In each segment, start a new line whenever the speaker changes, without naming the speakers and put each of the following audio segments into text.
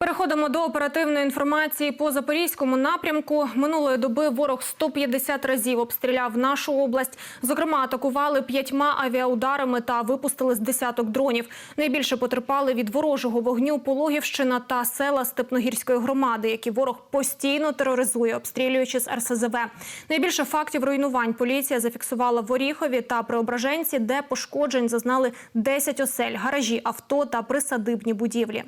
Переходимо до оперативної інформації по запорізькому напрямку. Минулої доби ворог 150 разів обстріляв нашу область. Зокрема, атакували п'ятьма авіаударами та випустили з десяток дронів. Найбільше потерпали від ворожого вогню Пологівщина та села Степногірської громади, які ворог постійно тероризує, обстрілюючи з РСЗВ. Найбільше фактів руйнувань поліція зафіксувала в Оріхові та Преображенці, де пошкоджень зазнали 10 осель, гаражі, авто та присадибні будівлі.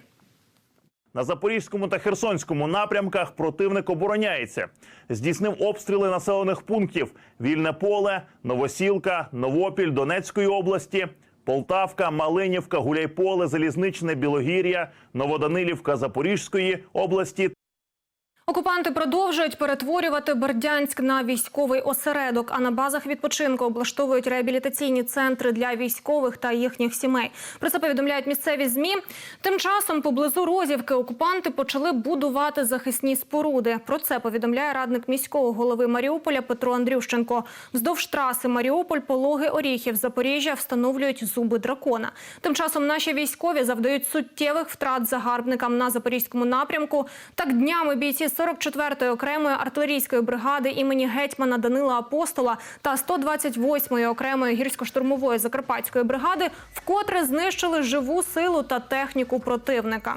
На запорізькому та херсонському напрямках противник обороняється. Здійснив обстріли населених пунктів: Вільне поле, Новосілка, Новопіль Донецької області, Полтавка, Малинівка, Гуляйполе, Залізничне, Білогір'я, Новоданилівка Запорізької області
Окупанти продовжують перетворювати Бердянськ на військовий осередок. А на базах відпочинку облаштовують реабілітаційні центри для військових та їхніх сімей. Про це повідомляють місцеві змі. Тим часом поблизу Розівки окупанти почали будувати захисні споруди. Про це повідомляє радник міського голови Маріуполя Петро Андрющенко. Вздовж траси Маріуполь, Пологи, Оріхів, Запоріжжя встановлюють зуби дракона. Тим часом наші військові завдають суттєвих втрат загарбникам на запорізькому напрямку. Так днями бійці 44-ї окремої артилерійської бригади імені гетьмана Данила Апостола та 128-ї окремої гірсько-штурмової закарпатської бригади вкотре знищили живу силу та техніку противника.